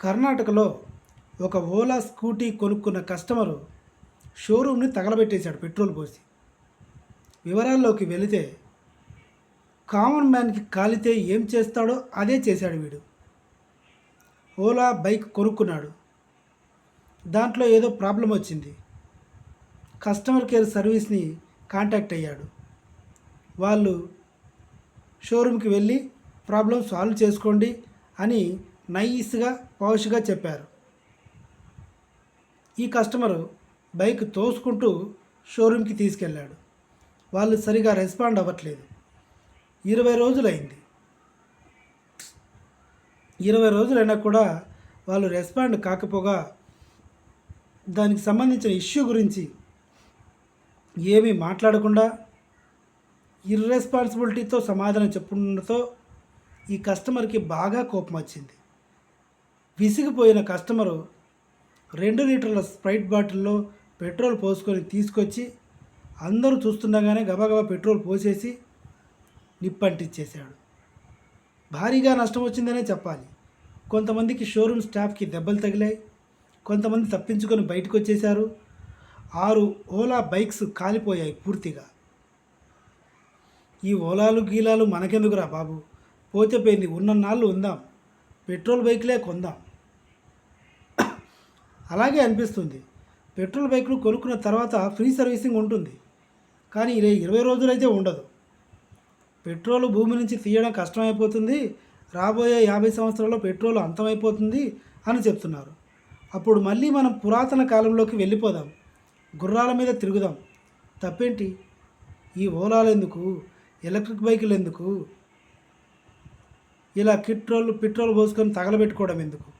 కర్ణాటకలో ఒక ఓలా స్కూటీ కొనుక్కున్న కస్టమరు షోరూమ్ని తగలబెట్టేశాడు పెట్రోల్ పోసి. వివరాల్లోకి వెళితే కామన్ మ్యాన్కి కాలితే ఏం చేస్తాడో అదే చేశాడు వీడు. ఓలా బైక్ కొనుక్కున్నాడు. దాంట్లో ఏదో ప్రాబ్లం వచ్చింది. కస్టమర్ కేర్ సర్వీస్ని కాంటాక్ట్ అయ్యాడు. వాళ్ళు షోరూమ్కి వెళ్ళి ప్రాబ్లం సాల్వ్ చేసుకోండి అని నైస్గా పౌష్గా చెప్పారు. ఈ కస్టమరు బైక్ తోసుకుంటూ షోరూమ్కి తీసుకెళ్ళాడు. వాళ్ళు సరిగా రెస్పాండ్ అవ్వట్లేదు. ఇరవై రోజులైంది. ఇరవై రోజులైనా కూడా వాళ్ళు రెస్పాండ్ కాకపోగా దానికి సంబంధించిన ఇష్యూ గురించి ఏమీ మాట్లాడకుండా ఇర్రెస్పాన్సిబిలిటీతో సమాధానం చెప్పుండటంతో ఈ కస్టమర్కి బాగా కోపం వచ్చింది. విసిగిపోయిన కస్టమరు రెండు లీటర్ల స్ప్రైట్ బాటిల్లో పెట్రోల్ పోసుకొని తీసుకొచ్చి అందరూ చూస్తుండగానే గబగబా పెట్రోల్ పోసేసి నిప్పంటించేశాడు భారీగా నష్టం వచ్చిందనే చెప్పాలి. కొంతమందికి షోరూమ్ స్టాఫ్కి దెబ్బలు తగిలాయి. కొంతమంది తప్పించుకొని బయటకు వచ్చేశారు ఆరు ఓలా బైక్స్ కాలిపోయాయి పూర్తిగా. ఈ ఓలాలు గీలాలు మనకెందుకురా బాబు? పోతే పోయింది. ఉన్న నాళ్ళు ఉందాం. పెట్రోల్ బైక్లే కొందాం. అలాగే అనిపిస్తుంది. పెట్రోల్ బైక్లు కొనుక్కున్న తర్వాత ఫ్రీ సర్వీసింగ్ ఉంటుంది. కానీ ఇది ఇరవై రోజులైతే ఉండదు. పెట్రోల్ భూమి నుంచి తీయడం కష్టమైపోతుంది. రాబోయే యాభై సంవత్సరాల్లో పెట్రోల్ అంతమైపోతుంది అని చెప్తున్నారు. అప్పుడు మళ్ళీ మనం పురాతన కాలంలోకి వెళ్ళిపోదాం. గుర్రాల మీద తిరుగుదాం. తప్పేంటి? ఈ ఓలాలు ఎందుకు? ఎలక్ట్రిక్ బైకులు ఎందుకు? ఇలా కిట్రోల్ పెట్రోల్ పోసుకొని తగలబెట్టుకోవడం ఎందుకు?